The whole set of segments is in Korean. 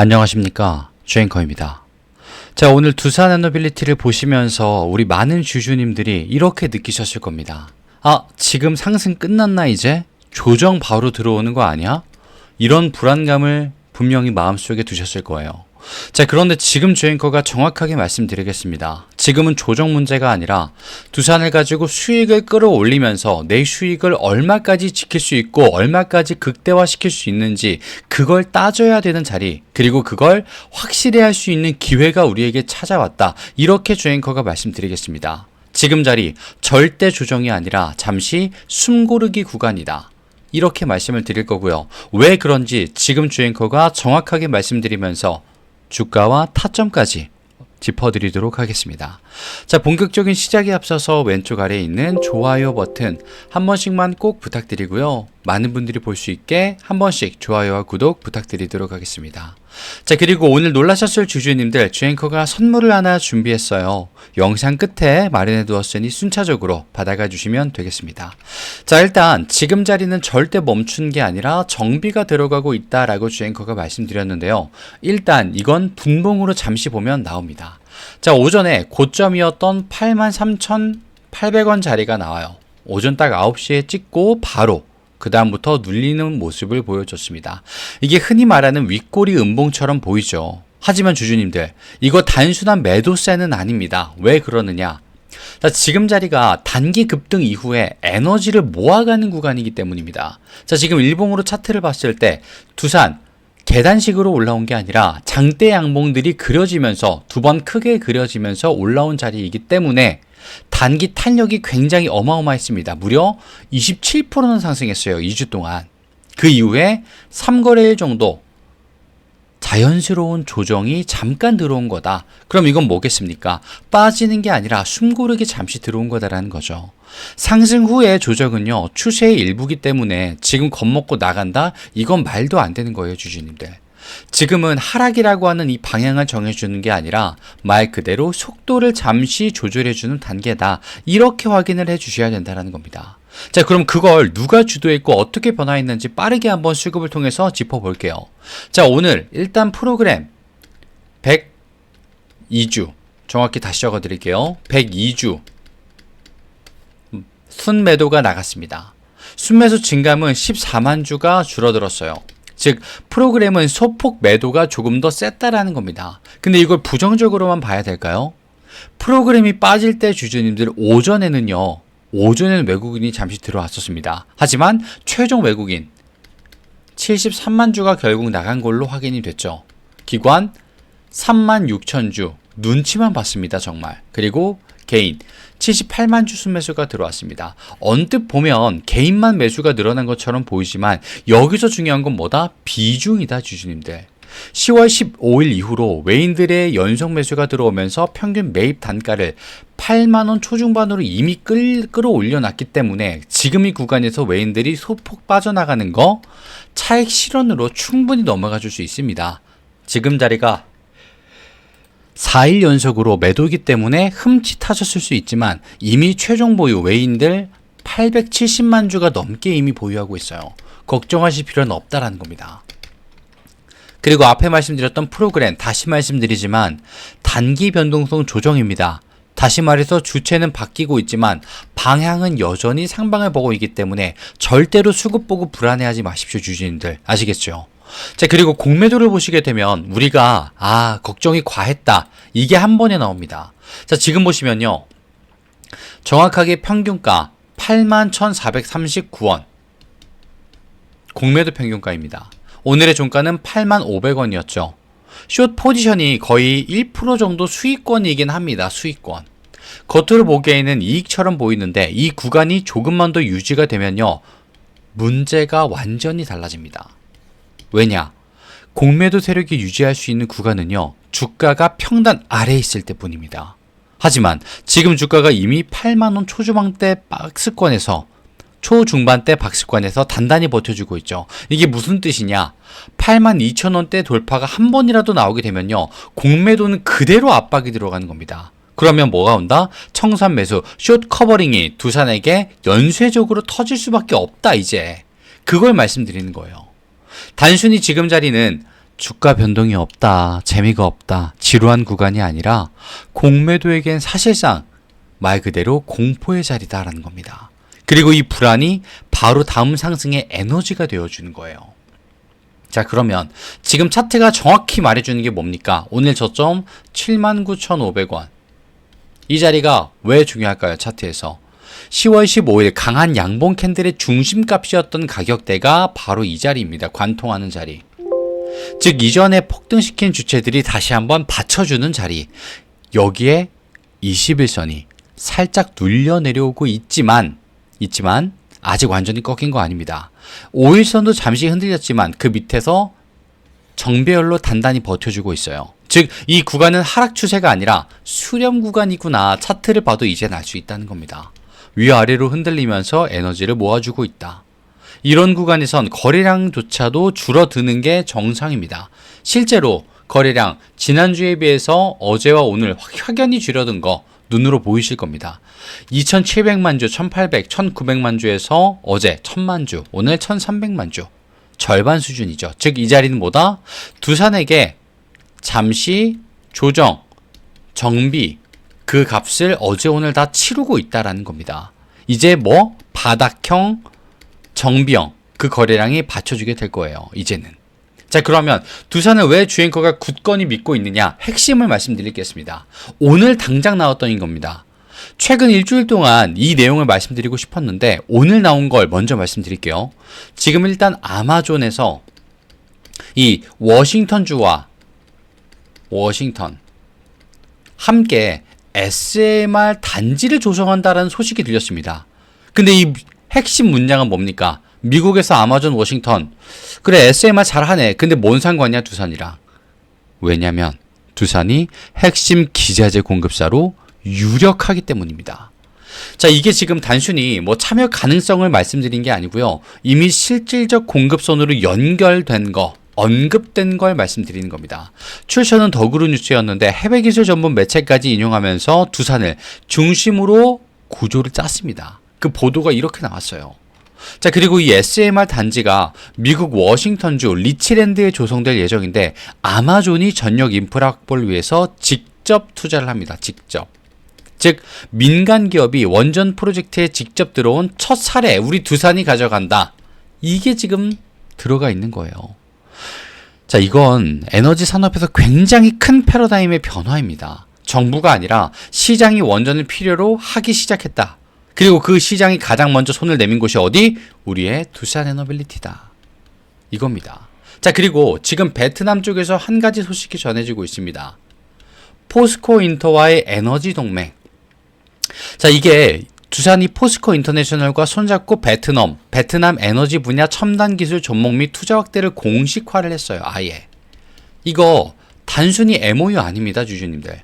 안녕하십니까 주앵커입니다. 자 오늘 두산 애너빌리티를 보시면서 우리 많은 주주님들이 이렇게 느끼셨을 겁니다. 아 지금 상승 끝났나 이제? 조정 바로 들어오는 거 아니야? 이런 불안감을 분명히 마음속에 두셨을 거예요. 자, 그런데 지금 주앵커가 정확하게 말씀드리겠습니다. 지금은 조정 문제가 아니라 두산을 가지고 수익을 끌어올리면서 내 수익을 얼마까지 지킬 수 있고 얼마까지 극대화시킬 수 있는지 그걸 따져야 되는 자리 그리고 그걸 확실히 할 수 있는 기회가 우리에게 찾아왔다. 이렇게 주앵커가 말씀드리겠습니다. 지금 자리 절대 조정이 아니라 잠시 숨고르기 구간이다. 이렇게 말씀을 드릴 거고요. 왜 그런지 지금 주앵커가 정확하게 말씀드리면서 주가와 타점까지 짚어드리도록 하겠습니다. 자, 본격적인 시작에 앞서서 왼쪽 아래에 있는 좋아요 버튼 한 번씩만 꼭 부탁드리고요. 많은 분들이 볼 수 있게 한 번씩 좋아요와 구독 부탁드리도록 하겠습니다. 자, 그리고 오늘 놀라셨을 주주님들, 주앵커가 선물을 하나 준비했어요. 영상 끝에 마련해 두었으니 순차적으로 받아가 주시면 되겠습니다. 자, 일단 지금 자리는 절대 멈춘 게 아니라 정비가 들어가고 있다라고 주앵커가 말씀드렸는데요. 일단 이건 분봉으로 잠시 보면 나옵니다. 자, 오전에 고점이었던 83,800원 자리가 나와요. 오전 딱 9시에 찍고 바로 그 다음부터 눌리는 모습을 보여줬습니다. 이게 흔히 말하는 윗꼬리 음봉처럼 보이죠. 하지만 주주님들, 이거 단순한 매도세는 아닙니다. 왜 그러느냐? 자, 지금 자리가 단기 급등 이후에 에너지를 모아가는 구간이기 때문입니다. 자, 지금 일봉으로 차트를 봤을 때 두산 계단식으로 올라온 게 아니라 장대 양봉들이 그려지면서 두 번 크게 그려지면서 올라온 자리이기 때문에 단기 탄력이 굉장히 어마어마했습니다. 무려 27%는 상승했어요. 2주 동안. 그 이후에 3거래일 정도 자연스러운 조정이 잠깐 들어온 거다. 그럼 이건 뭐겠습니까? 빠지는 게 아니라 숨고르기 잠시 들어온 거다라는 거죠. 상승 후의 조정은요, 추세의 일부기 때문에 지금 겁먹고 나간다? 이건 말도 안 되는 거예요, 주주님들. 지금은 하락이라고 하는 이 방향을 정해주는 게 아니라 말 그대로 속도를 잠시 조절해주는 단계다. 이렇게 확인을 해 주셔야 된다는 겁니다. 자, 그럼 그걸 누가 주도했고 어떻게 변화했는지 빠르게 한번 수급을 통해서 짚어볼게요. 자, 오늘 일단 프로그램 102주. 정확히 다시 적어 드릴게요. 102주. 순매도가 나갔습니다. 순매수 증감은 14만 주가 줄어들었어요. 즉 프로그램은 소폭 매도가 조금 더 셌다라는 겁니다. 근데 이걸 부정적으로만 봐야 될까요? 프로그램이 빠질 때 주주님들 오전에는요. 오전에는 외국인이 잠시 들어왔었습니다. 하지만 최종 외국인 73만 주가 결국 나간 걸로 확인이 됐죠. 기관 3만 6천 주 눈치만 봤습니다, 정말. 그리고 개인 78만 주 순매수가 들어왔습니다. 언뜻 보면 개인만 매수가 늘어난 것처럼 보이지만 여기서 중요한 건 뭐다? 비중이다, 주주님들. 10월 15일 이후로 외인들의 연속 매수가 들어오면서 평균 매입 단가를 8만원 초중반으로 이미 끌, 끌어올려 놨기 때문에 지금 이 구간에서 외인들이 소폭 빠져나가는 거 차익 실현으로 충분히 넘어가 줄 수 있습니다. 지금 자리가 4일 연속으로 매도이기 때문에 흠칫하셨을 수 있지만 이미 최종 보유 외인들 870만 주가 넘게 이미 보유하고 있어요. 걱정하실 필요는 없다라는 겁니다. 그리고 앞에 말씀드렸던 프로그램 다시 말씀드리지만 단기 변동성 조정입니다. 다시 말해서 주체는 바뀌고 있지만 방향은 여전히 상방을 보고 있기 때문에 절대로 수급 보고 불안해하지 마십시오 주주님들 아시겠죠? 자 그리고 공매도를 보시게 되면 우리가 아 걱정이 과했다 이게 한 번에 나옵니다. 자 지금 보시면요 정확하게 평균가 81,439원 공매도 평균가입니다. 오늘의 종가는 8,500원이었죠. 숏 포지션이 거의 1% 정도 수익권이긴 합니다. 수익권. 겉으로 보기에는 이익처럼 보이는데 이 구간이 조금만 더 유지가 되면요. 문제가 완전히 달라집니다. 왜냐? 공매도 세력이 유지할 수 있는 구간은요. 주가가 평단 아래에 있을 때 뿐입니다. 하지만 지금 주가가 이미 8만원 초중반대 박스권에서 초중반대 박스권에서 단단히 버텨주고 있죠. 이게 무슨 뜻이냐? 8만 2천 원대 돌파가 한 번이라도 나오게 되면요. 공매도는 그대로 압박이 들어가는 겁니다. 그러면 뭐가 온다? 청산 매수, 숏 커버링이 두산에게 연쇄적으로 터질 수밖에 없다, 이제. 그걸 말씀드리는 거예요. 단순히 지금 자리는 주가 변동이 없다, 재미가 없다, 지루한 구간이 아니라 공매도에겐 사실상 말 그대로 공포의 자리다라는 겁니다. 그리고 이 불안이 바로 다음 상승의 에너지가 되어주는 거예요. 자, 그러면 지금 차트가 정확히 말해주는 게 뭡니까? 오늘 저점 79,500원. 이 자리가 왜 중요할까요? 차트에서. 10월 15일 강한 양봉 캔들의 중심값이었던 가격대가 바로 이 자리입니다. 관통하는 자리. 즉 이전에 폭등시킨 주체들이 다시 한번 받쳐주는 자리. 여기에 21선이 살짝 눌려 내려오고 있지만 있지만 아직 완전히 꺾인 거 아닙니다. 5일선도 잠시 흔들렸지만 그 밑에서 정배열로 단단히 버텨주고 있어요. 즉, 이 구간은 하락 추세가 아니라 수렴 구간이구나 차트를 봐도 이젠 알수 있다는 겁니다. 위아래로 흔들리면서 에너지를 모아주고 있다. 이런 구간에선 거래량조차도 줄어드는 게 정상입니다. 실제로 거래량 지난주에 비해서 어제와 오늘 확연히 줄어든 거 눈으로 보이실 겁니다. 2,700만 주, 1,800, 1,900만 주에서 어제 1,000만 주, 오늘 1,300만 주. 절반 수준이죠. 즉, 이 자리는 뭐다? 두산에게 잠시 조정, 정비, 그 값을 어제 오늘 다 치르고 있다라는 겁니다. 이제 뭐 바닥형, 정비형 그 거래량이 받쳐주게 될 거예요. 이제는. 자 그러면 두산을 왜 주행커가 굳건히 믿고 있느냐 핵심을 말씀드리겠습니다. 오늘 당장 나왔던 겁니다. 최근 일주일 동안 이 내용을 말씀드리고 싶었는데 오늘 나온 걸 먼저 말씀드릴게요. 지금 일단 아마존에서 이 워싱턴주와 워싱턴 함께 SMR 단지를 조성한다는 소식이 들렸습니다. 근데 이 핵심 문장은 뭡니까? 미국에서 아마존 워싱턴. 그래, SMR 잘하네. 근데 뭔 상관이야, 두산이랑. 왜냐면, 두산이 핵심 기자재 공급사로 유력하기 때문입니다. 자, 이게 지금 단순히 뭐 참여 가능성을 말씀드린 게 아니고요. 이미 실질적 공급선으로 연결된 거, 언급된 걸 말씀드리는 겁니다. 출처는 더그루 뉴스였는데 해외 기술 전문 매체까지 인용하면서 두산을 중심으로 구조를 짰습니다. 그 보도가 이렇게 나왔어요. 자, 그리고 이 SMR 단지가 미국 워싱턴주 리치랜드에 조성될 예정인데 아마존이 전력 인프라 확보를 위해서 직접 투자를 합니다. 직접. 즉 민간 기업이 원전 프로젝트에 직접 들어온 첫 사례 우리 두산이 가져간다. 이게 지금 들어가 있는 거예요. 자, 이건 에너지 산업에서 굉장히 큰 패러다임의 변화입니다. 정부가 아니라 시장이 원전을 필요로 하기 시작했다. 그리고 그 시장이 가장 먼저 손을 내민 곳이 어디? 우리의 두산 에너빌리티다. 이겁니다. 자, 그리고 지금 베트남 쪽에서 한 가지 소식이 전해지고 있습니다. 포스코 인터와의 에너지 동맹. 자, 이게 두산이 포스코 인터내셔널과 손잡고 베트남, 베트남 에너지 분야 첨단 기술 접목 및 투자 확대를 공식화를 했어요. 아예. 이거 단순히 MOU 아닙니다, 주주님들.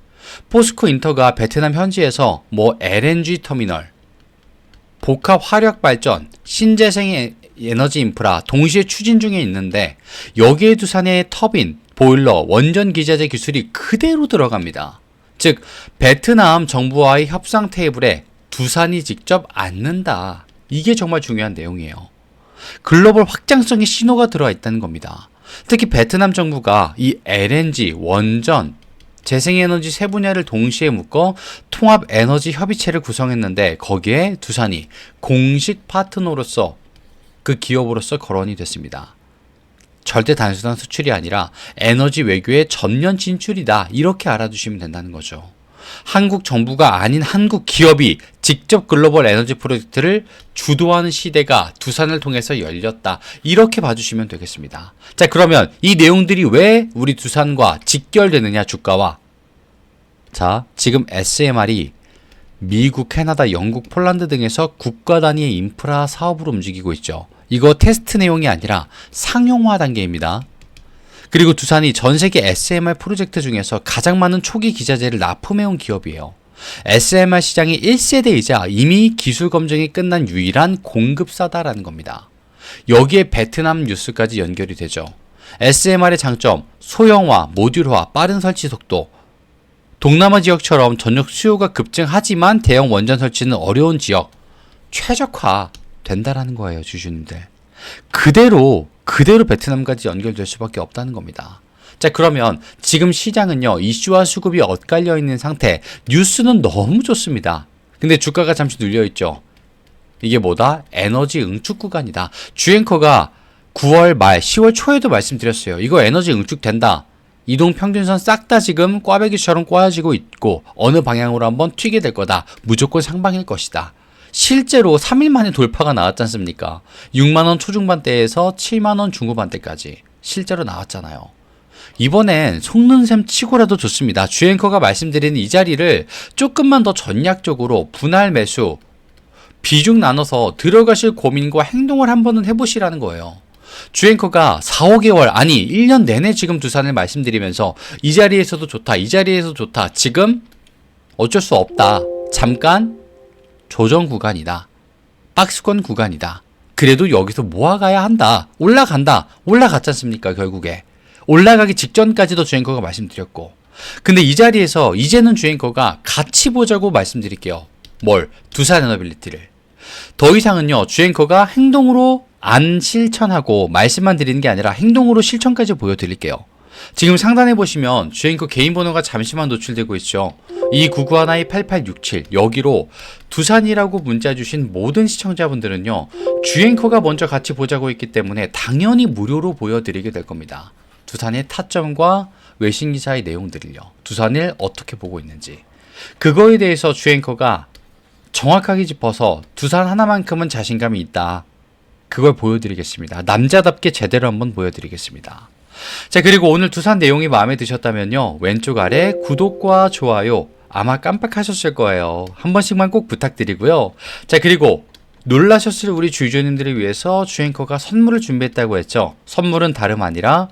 포스코 인터가 베트남 현지에서 뭐 LNG 터미널, 복합 화력 발전, 신재생 에너지 인프라 동시에 추진 중에 있는데 여기에 두산의 터빈, 보일러, 원전 기자재 기술이 그대로 들어갑니다. 즉 베트남 정부와의 협상 테이블에 두산이 직접 앉는다. 이게 정말 중요한 내용이에요. 글로벌 확장성의 신호가 들어와 있다는 겁니다. 특히 베트남 정부가 이 LNG, 원전, 재생에너지 세 분야를 동시에 묶어 통합 에너지 협의체를 구성했는데 거기에 두산이 공식 파트너로서 그 기업으로서 거론이 됐습니다. 절대 단순한 수출이 아니라 에너지 외교의 전면 진출이다. 이렇게 알아두시면 된다는 거죠. 한국 정부가 아닌 한국 기업이 직접 글로벌 에너지 프로젝트를 주도하는 시대가 두산을 통해서 열렸다. 이렇게 봐주시면 되겠습니다. 자, 그러면 이 내용들이 왜 우리 두산과 직결되느냐, 주가와. 자, 지금 SMR이 미국, 캐나다, 영국, 폴란드 등에서 국가 단위의 인프라 사업으로 움직이고 있죠. 이거 테스트 내용이 아니라 상용화 단계입니다. 그리고 두산이 전 세계 SMR 프로젝트 중에서 가장 많은 초기 기자재를 납품해온 기업이에요. SMR 시장이 1세대이자 이미 기술 검증이 끝난 유일한 공급사다라는 겁니다. 여기에 베트남 뉴스까지 연결이 되죠. SMR의 장점, 소형화, 모듈화, 빠른 설치 속도. 동남아 지역처럼 전력 수요가 급증하지만 대형 원전 설치는 어려운 지역. 최적화 된다라는 거예요, 주주님들. 그대로 그대로 베트남까지 연결될 수밖에 없다는 겁니다. 자, 그러면 지금 시장은요, 이슈와 수급이 엇갈려 있는 상태, 뉴스는 너무 좋습니다. 근데 주가가 잠시 눌려 있죠. 이게 뭐다? 에너지 응축 구간이다. 주앵커가 9월 말, 10월 초에도 말씀드렸어요. 이거 에너지 응축 된다. 이동 평균선 싹 다 지금 꽈배기처럼 꼬아지고 있고 어느 방향으로 한번 튀게 될 거다. 무조건 상방일 것이다. 실제로 3일 만에 돌파가 나왔지 않습니까? 6만원 초중반대에서 7만원 중후반대까지 실제로 나왔잖아요. 이번엔 속는 셈 치고라도 좋습니다. 주앵커가 말씀드리는 이 자리를 조금만 더 전략적으로 분할 매수, 비중 나눠서 들어가실 고민과 행동을 한번은 해보시라는 거예요. 주앵커가 4, 5개월, 아니, 1년 내내 지금 두산을 말씀드리면서 이 자리에서도 좋다, 이 자리에서 좋다, 지금 어쩔 수 없다. 잠깐 조정 구간이다. 박스권 구간이다. 그래도 여기서 모아가야 한다. 올라간다. 올라갔지 않습니까, 결국에. 올라가기 직전까지도 주앵커가 말씀드렸고. 근데 이 자리에서 이제는 주앵커가 같이 보자고 말씀드릴게요. 뭘? 두산 에너빌리티를. 더 이상은요, 주앵커가 행동으로 안 실천하고 말씀만 드리는 게 아니라 행동으로 실천까지 보여드릴게요. 지금 상단에 보시면 주앵커 개인 번호가 잠시만 노출되고 있죠. 2991-8867 여기로 두산이라고 문자 주신 모든 시청자분들은요. 주앵커가 먼저 같이 보자고 했기 때문에 당연히 무료로 보여드리게 될 겁니다. 두산의 타점과 외신 기사의 내용들을요. 두산을 어떻게 보고 있는지. 그거에 대해서 주앵커가 정확하게 짚어서 두산 하나만큼은 자신감이 있다. 그걸 보여드리겠습니다. 남자답게 제대로 한번 보여드리겠습니다. 자, 그리고 오늘 두산 내용이 마음에 드셨다면요. 왼쪽 아래 구독과 좋아요 아마 깜빡하셨을 거예요. 한 번씩만 꼭 부탁드리고요. 자, 그리고 놀라셨을 우리 주주님들을 위해서 주앵커가 선물을 준비했다고 했죠. 선물은 다름 아니라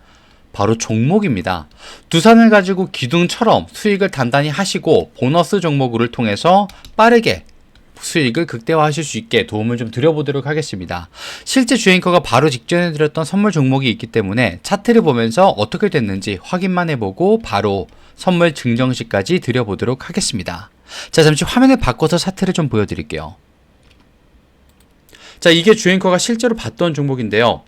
바로 종목입니다. 두산을 가지고 기둥처럼 수익을 단단히 하시고 보너스 종목을 통해서 빠르게 수익을 극대화하실 수 있게 도움을 좀 드려보도록 하겠습니다. 실제 주앵커가 바로 직전에 드렸던 선물 종목이 있기 때문에 차트를 보면서 어떻게 됐는지 확인만 해보고 바로 선물 증정시까지 드려보도록 하겠습니다. 자, 잠시 화면을 바꿔서 차트를 좀 보여드릴게요. 자, 이게 주앵커가 실제로 봤던 종목인데요.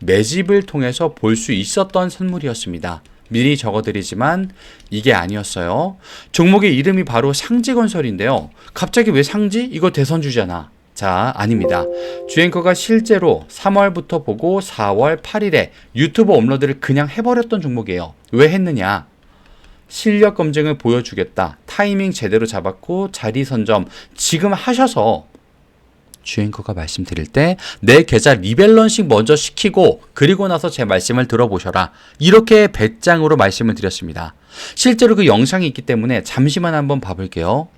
매집을 통해서 볼 수 있었던 선물이었습니다. 미리 적어드리지만 이게 아니었어요. 종목의 이름이 바로 상지건설인데요. 갑자기 왜 상지? 이거 대선주잖아. 자, 아닙니다. 주앵커가 실제로 3월부터 보고 4월 8일에 유튜브 업로드를 그냥 해버렸던 종목이에요. 왜 했느냐? 실력 검증을 보여주겠다. 타이밍 제대로 잡았고 자리 선점 지금 하셔서 주앵커가 말씀드릴 때 내 계좌 리밸런싱 먼저 시키고 그리고 나서 제 말씀을 들어보셔라. 이렇게 배짱으로 말씀을 드렸습니다. 실제로 그 영상이 있기 때문에 잠시만 한번 봐볼게요.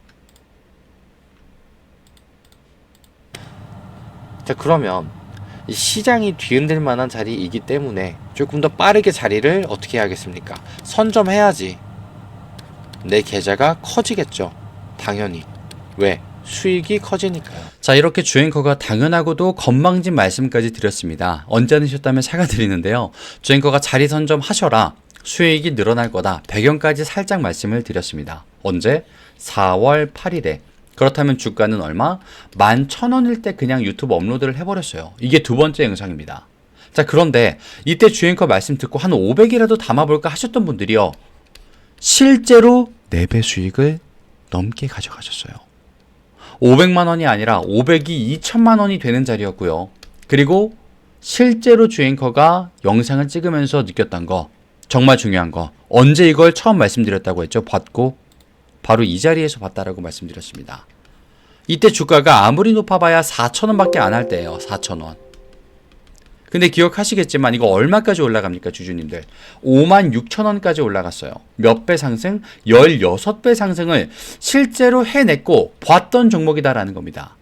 자, 그러면 시장이 뒤흔들 만한 자리이기 때문에 조금 더 빠르게 자리를 어떻게 해야겠습니까? 선점해야지. 내 계좌가 커지겠죠. 당연히. 왜? 수익이 커지니까요. 자, 이렇게 주앵커가 당연하고도 건망진 말씀까지 드렸습니다. 언제 하셨다면 사과드리는데요. 주앵커가 자리 선점 하셔라. 수익이 늘어날 거다. 배경까지 살짝 말씀을 드렸습니다. 언제? 4월 8일에. 그렇다면 주가는 얼마? 11,000원일 때 그냥 유튜브 업로드를 해버렸어요. 이게 두 번째 영상입니다. 자, 그런데 이때 주앵커 말씀 듣고 한 500이라도 담아볼까 하셨던 분들이요. 실제로 4배 수익을 넘게 가져가셨어요. 500만 원이 아니라 500이 2천만 원이 되는 자리였고요. 그리고 실제로 주앵커가 영상을 찍으면서 느꼈던 거 정말 중요한 거 언제 이걸 처음 말씀드렸다고 했죠? 봤고 바로 이 자리에서 봤다라고 말씀드렸습니다. 이때 주가가 아무리 높아봐야 4천원밖에 안 할 때예요. 4천원. 근데 기억하시겠지만 이거 얼마까지 올라갑니까 주주님들? 5만 6천 원까지 올라갔어요. 몇 배 상승? 16배 상승을 실제로 해냈고 봤던 종목이다라는 겁니다.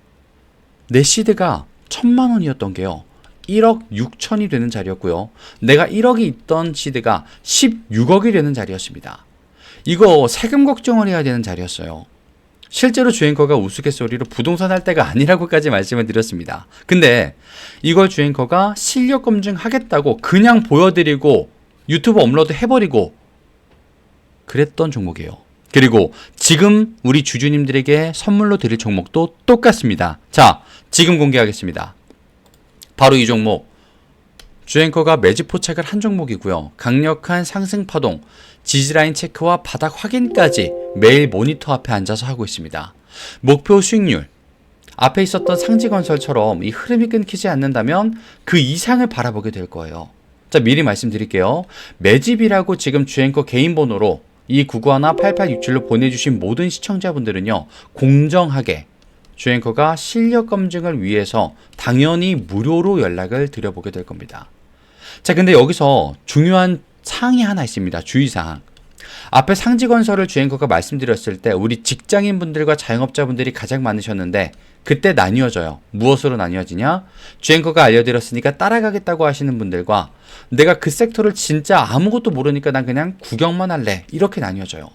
내 시드가 천만 원이었던 게요. 1억 6천이 되는 자리였고요. 내가 1억이 있던 시드가 16억이 되는 자리였습니다. 이거 세금 걱정을 해야 되는 자리였어요 실제로 주앵커가 우스갯소리로 부동산 할 때가 아니라고까지 말씀을 드렸습니다. 근데 이걸 주앵커가 실력 검증하겠다고 그냥 보여드리고 유튜브 업로드 해버리고 그랬던 종목이에요. 그리고 지금 우리 주주님들에게 선물로 드릴 종목도 똑같습니다. 자, 지금 공개하겠습니다. 바로 이 종목 주앵커가 매집 포착을 한 종목이고요. 강력한 상승 파동, 지지라인 체크와 바닥 확인까지 매일 모니터 앞에 앉아서 하고 있습니다. 목표 수익률. 앞에 있었던 상지건설처럼 이 흐름이 끊기지 않는다면 그 이상을 바라보게 될 거예요. 자, 미리 말씀드릴게요. 매집이라고 지금 주앵커 개인 번호로 이 991 8867로 보내주신 모든 시청자분들은요, 공정하게 주앵커가 실력 검증을 위해서 당연히 무료로 연락을 드려보게 될 겁니다. 자, 근데 여기서 중요한 사항이 하나 있습니다. 주의사항. 앞에 상지건설을 주앵커가 말씀드렸을 때 우리 직장인분들과 자영업자분들이 가장 많으셨는데 그때 나뉘어져요. 무엇으로 나뉘어지냐? 주앵커가 알려드렸으니까 따라가겠다고 하시는 분들과 내가 그 섹터를 진짜 아무것도 모르니까 난 그냥 구경만 할래. 이렇게 나뉘어져요.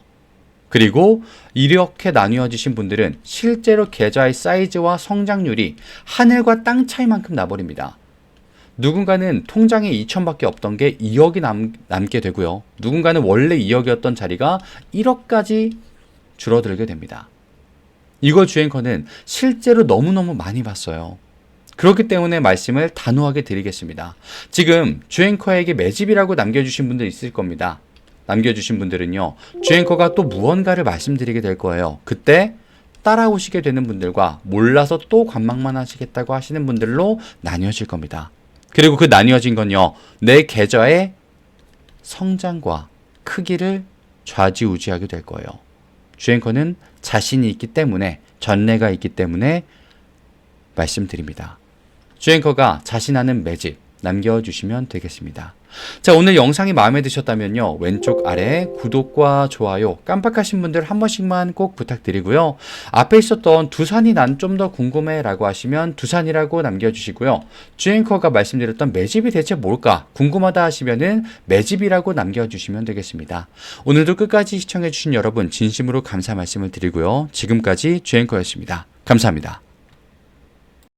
그리고 이렇게 나뉘어지신 분들은 실제로 계좌의 사이즈와 성장률이 하늘과 땅 차이만큼 나버립니다. 누군가는 통장에 2천밖에 없던 게 2억이 남, 남게 되고요. 누군가는 원래 2억이었던 자리가 1억까지 줄어들게 됩니다. 이거 주앵커는 실제로 너무너무 많이 봤어요. 그렇기 때문에 말씀을 단호하게 드리겠습니다. 지금 주앵커에게 매집이라고 남겨주신 분들 있을 겁니다. 남겨주신 분들은요, 주앵커가 또 무언가를 말씀드리게 될 거예요. 그때 따라오시게 되는 분들과 몰라서 또 관망만 하시겠다고 하시는 분들로 나뉘어질 겁니다. 그리고 그 나뉘어진 건요, 내 계좌의 성장과 크기를 좌지우지하게 될 거예요. 주앵커는 자신이 있기 때문에, 전례가 있기 때문에 말씀드립니다. 주앵커가 자신하는 매집 남겨주시면 되겠습니다. 자, 오늘 영상이 마음에 드셨다면요. 왼쪽 아래 구독과 좋아요 깜빡하신 분들 한 번씩만 꼭 부탁드리고요. 앞에 있었던 두산이 난 좀 더 궁금해 라고 하시면 두산이라고 남겨주시고요. 주앵커가 말씀드렸던 매집이 대체 뭘까 궁금하다 하시면은 매집이라고 남겨주시면 되겠습니다. 오늘도 끝까지 시청해주신 여러분 진심으로 감사 말씀을 드리고요. 지금까지 주앵커였습니다. 감사합니다.